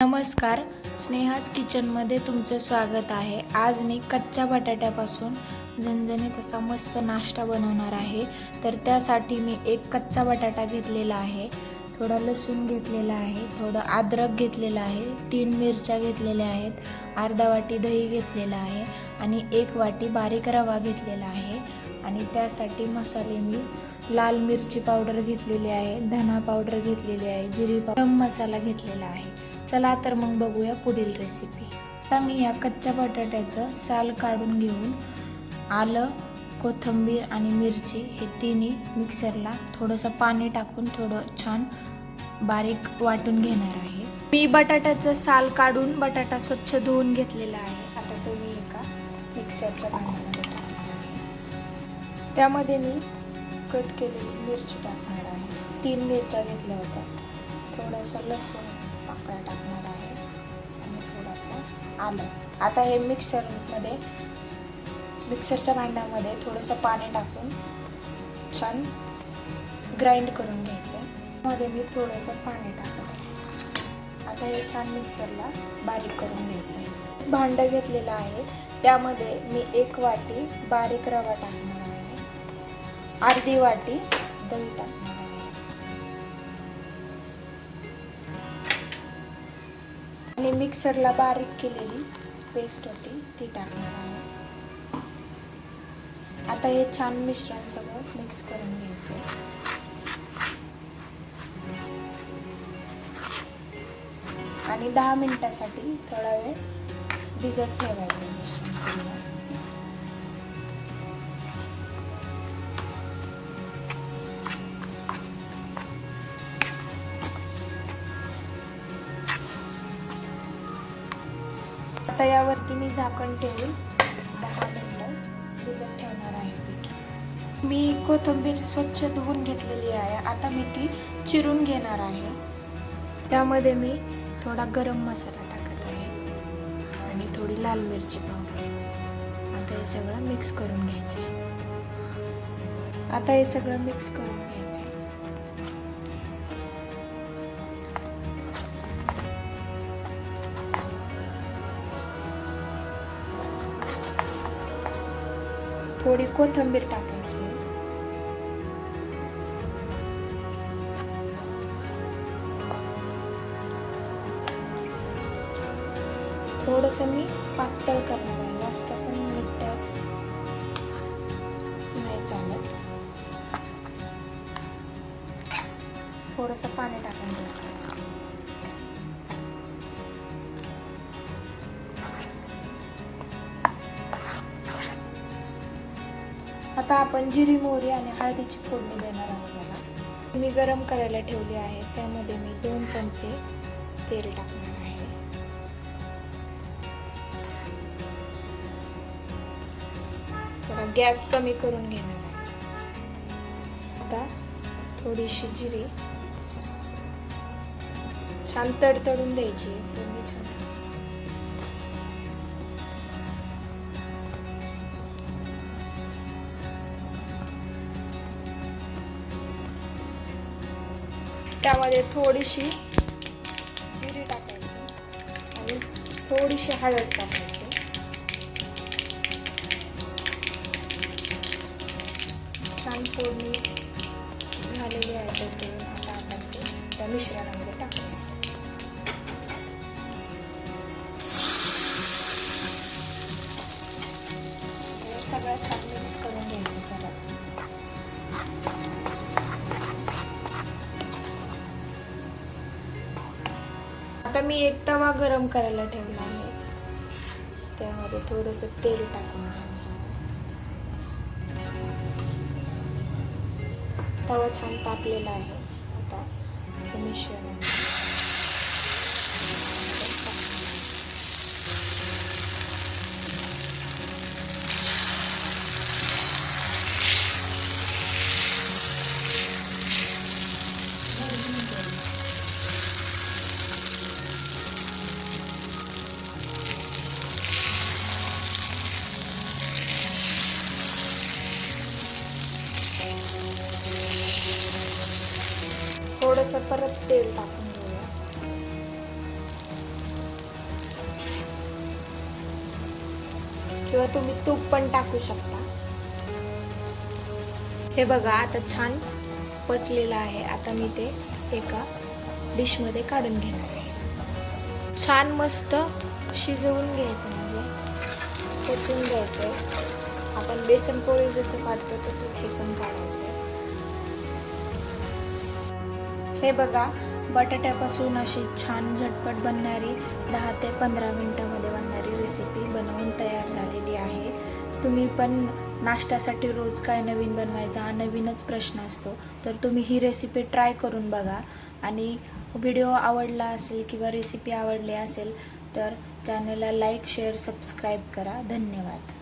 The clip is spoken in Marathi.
नमस्कार स्नेहाज किचनमध्ये तुमचं स्वागत आहे. आज मी कच्च्या बटाट्यापासून झणझणीत असा मस्त नाश्ता बनवणार आहे. तर त्यासाठी मी एक कच्चा बटाटा घेतलेला आहे. थोडा लसूण घेतलेला आहे थोडं अद्रक घेतलेलं आहे तीन मिरच्या घेतलेल्या आहेत अर्धा वाटी दही घेतलेला आहे आणि एक वाटी बारीक रवा घेतलेला आहे. आणि त्यासाठी मसाले मी लाल मिरची पावडर घेतलेली आहे धना पावडर घेतलेली आहे जिरी पावडर मसाला घेतलेला आहे. चला तर मग बघूया पुढील रेसिपी आता मी या कच्च्या बटाट्याचं साल काढून घेऊन आलं कोथिंबीर आणि मिरची हे तिन्ही मिक्सरला थोडंसं पाणी टाकून थोडं छान बारीक वाटून घेणार आहे. मी बटाट्याचं साल काढून बटाटा स्वच्छ धुवून घेतलेला आहे. आता तो मी एका मिक्सरच्या भांड्यामध्ये टाकणार आहे. त्यामध्ये मी कट केलेली मिरची टाकणार आहे. तीन मिरच्या घेतल्या होत्या. थोडंसं लसूण पाकळ्या टाकणार आहे. आणि थोडंसं आलं. आता हे मिक्सरमध्ये मिक्सरच्या भांड्यामध्ये थोडंसं पाणी टाकून छान ग्राइंड करून घ्यायचं. मध्ये मी थोडंसं पाणी टाकलं. आता हे छान मिक्सरला बारीक करून घ्यायचं आहे. भांडं घेतलेलं आहे. त्यामध्ये मी एक वाटी बारीक रवा टाकणार आहे. अर्धी वाटी दही टाकणार मिक्सरला बारीक केलेली पेस्ट होती ती टाकणार आहे. आता हे छान मिश्रण सगळं मिक्स करून घ्यायचं आणि दहा मिनिटासाठी थोडा वेळ भिजत ठेवायचं मिश्रण आता यावरती मी झाकण ठेवून दहा मिनटं भिजत ठेवणार आहे पीठ. मी कोथिंबीर स्वच्छ धुवून घेतलेली आहे. आता मी ती चिरून घेणार आहे. त्यामध्ये मी थोडा गरम मसाला टाकत आहे आणि थोडी लाल मिरची पावडर. आता हे सगळं मिक्स करून घ्यायचं आता हे सगळं मिक्स करून घ्यायचं थोडी कोथिंबीर टाकायची. थोडस मी पातळ करणार आहे. जास्त पण मीठ नाही चालत. थोडस पाणी टाकून द्यायचं आता आपण जिरी मोहरी आणि हळदीची फोडणी देणार आहोत याला. मी गरम करायला ठेवली आहे. त्यामध्ये मी दोन चमचे तेल टाकणार आहे. थोडा गॅस कमी करून घेणार आहे. आता थोडीशी जिरी. छान तडतडून द्यायची फोडणी छान त्यामध्ये थोडीशी जिरी टाकायची आणि थोडीशी हळद टाकायची. छान फोडणी झालेली आहे तर ते आता आपण ते त्या मिश्रणामध्ये टाकूया. सगळ्यात सगळं छान मिक्स करून घ्यायचं घरात आता मी एक तवा गरम करायला ठेवला आहे. त्यामध्ये थोडस तेल टाकणार तवा छान तापलेला आहे. आता मिश्रण थोडंसं परत तेल टाकून घेऊया. किंवा तुम्ही तूप पण टाकू शकता. हे बघा आता छान पचलेलं आहे. आता मी ते एका डिशमध्ये काढून घेणार आहे. छान मस्त शिजवून घ्यायचं म्हणजे पचून घ्यायचं आपण बेसन पोळी जसं काढतो तसंच हे पण काढायचं हे बघा बटाट्यापासून अशी छान झटपट बनणारी दहा ते पंधरा मिनटामध्ये बनणारी रेसिपी बनवून तयार झालेली आहे. तुम्ही पण नाश्त्यासाठी रोज काय नवीन बनवायचा हा नवीनच प्रश्न असतो. तर तुम्ही ही रेसिपी ट्राय करून बघा. आणि व्हिडिओ आवडला असेल किंवा रेसिपी आवडली असेल तर चॅनलला लाईक शेअर सबस्क्राईब करा. धन्यवाद.